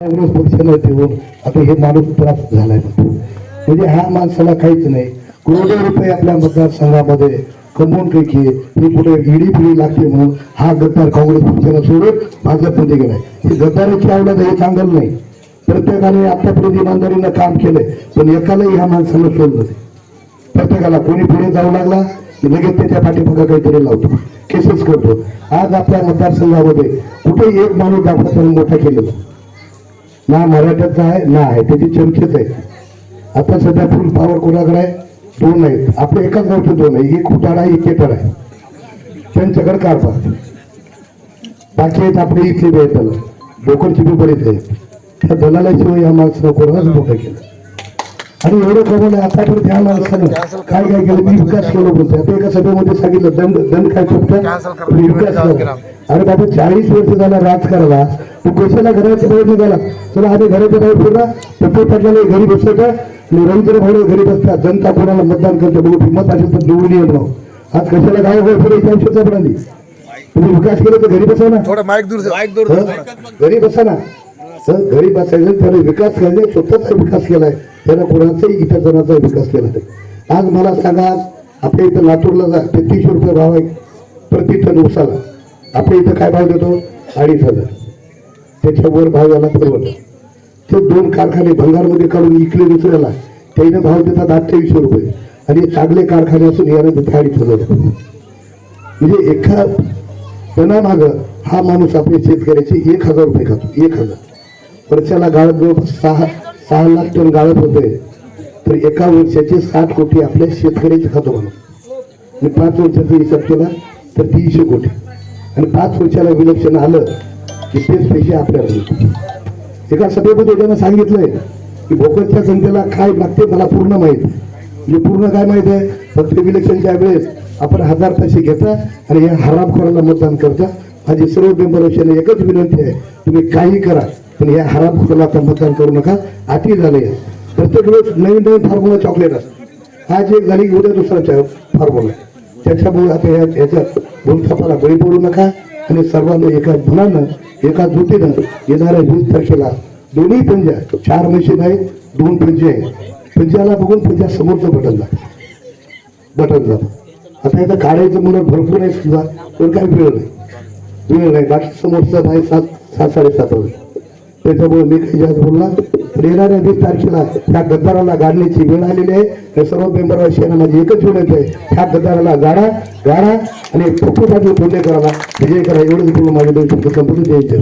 काँग्रेस पक्षानं देऊन आता हे माणूस त्रास झालाय म्हणजे ह्या माणसाला काहीच नाही. करोडो रुपये आपल्या मतदारसंघामध्ये कमवून पैकी हे कुठे इडी पिढी लागते म्हणून हा गद्दार काँग्रेस पक्षाला सोडून भाजपमध्ये गेलाय. हे गद्दाराची आवडत हे चांगलं नाही. प्रत्येकाने आतापर्यंत इमानदारीनं काम केलंय. पण एकालाही ह्या माणसाला सोडलं प्रत्येकाला कोणी पुढे जाऊ लागला की लगेच त्याच्या पाठीमागं काहीतरी लावतो. केसेस करतो. आज आपल्या मतदारसंघामध्ये कुठे एक माणूस दाखवताना मोठा केलेला. ना मराठ्याचा आहे ना आहे त्याची चमचेच आहे. आता सध्या फुल पॉवर कोणाकडे आहे? दोन आहेत आपल्या एकाच गावचे दोन आहे. एक उताडा एक केटर आहे. त्यांच्याकडे कारभार बाकी आहेत आपले इथले बी आहेत त्याला. लोकांची बी बरेच आहेत. त्या दलालाशिवाय या माणसानं कोणालाच मोठं केलं आणि एवढं कमवलं आतापर्यंत ह्या माणसानं काय काय केलं? मी विकास केलं बोलतो आता एका सभेमध्ये सांगितलं दंड दंड काय मी विकास अरे बाबा चाळीस वर्ष झाला तू कशाला घराच्या बाहेर निघाला. चला आम्ही घराच्या बाहेर फिरला पप्पू पाटलाला घरी बसवता आणि रवींद्र भाऊ घरी बसतात जनता कोणाला मतदान करते बघू. हिंमत असेल तर निवडून येईल भाऊ. आज कशाला गाव गोळ फिरायची आवश्यकता पडाली तुम्ही विकास केला तर घरी बसा ना. थोडं माईक दूर माईक दूर? घरी बसा ना. हं? घरी बसायचं त्याने विकास केला स्वतःचा विकास केलाय. त्यानं कोणाचाही इतर जणांचा विकास केला नाही. आज मला सांगा आपल्या इथं लातूरला जा. तेहतीसशे रुपये भाव आहे. प्रति टन उसाला आपल्या इथं काय भाव देतो? अडीच हजार. त्याच्यावर भाव याला परवडला ते दोन कारखाने भंगारमध्ये काढून इकडे दुसऱ्याला त्याने भाव देतात अठ्ठावीसशे रुपये. आणि चांगले कारखाने असून याला देतात अडीच हजार रुपये म्हणजे एका टनामाग हा माणूस आपल्या शेतकऱ्याचे एक हजार रुपये खातो एक हजार. वर्षाला गाळप जवळपास सहा सहा लाख टन गाळप होते तर एका वर्षाचे साठ कोटी आपल्या शेतकऱ्याचे खातो म्हणून. आणि पाच वर्षाचा हिसाब केला तर तीनशे कोटी. आणि पाच वर्षाला विलक्षण आलं की तेच पैसे आपल्याला एका सभेमध्ये त्यानं सांगितलंय की भोकरच्या जनतेला काय लागते मला पूर्ण माहीत. आहे. म्हणजे पूर्ण काय माहीत आहे? फक्त इलेक्शनच्या वेळेस आपण हजार पैसे घेता आणि या हरामखोराला मतदान करता. माझी सर्व मेंबर वशाने एकच विनंती आहे तुम्ही काही करा पण या हरामखोराला आता मतदान करू नका. अति झाले. प्रत्येक वेळेस नवीन नवीन फॉर्म्युला चॉकलेट असतात. आज एक झाली उद्या दुसरा फॉर्म्युला त्याच्यामुळे आता या याच्या भूलथापाला बळी पडू नका. आणि सर्वांना एका मनानं एका जुटीनं येणाऱ्या वीस तारखेला दोन्ही पंजा चार मशीन आहेत दोन पंजे आहेत. पंजाला बघून पंजा समोरचं बटन जा. बटन जात आता इथं काढायचं म्हणून भरपूर आहे समजा पण काही वेळ नाही. वेळ नाही. बाकी समोरचं नाही सात सात साडेसात वाजता त्याच्यामुळे मी काही जास्त बोलला. पण येणाऱ्या वीस तारखेला त्या गद्दाराला गाडण्याची वेळ आलेली आहे. तर सर्व मेंबरला शेणा माझी एकच विनंती आहे. त्या गद्दाराला गाडा गाडा आणि पप्पू पाटील पुणे करायला विजय करा एवढंच बोलून माझ्या दोन शब्द संपूर्ण द्यायचे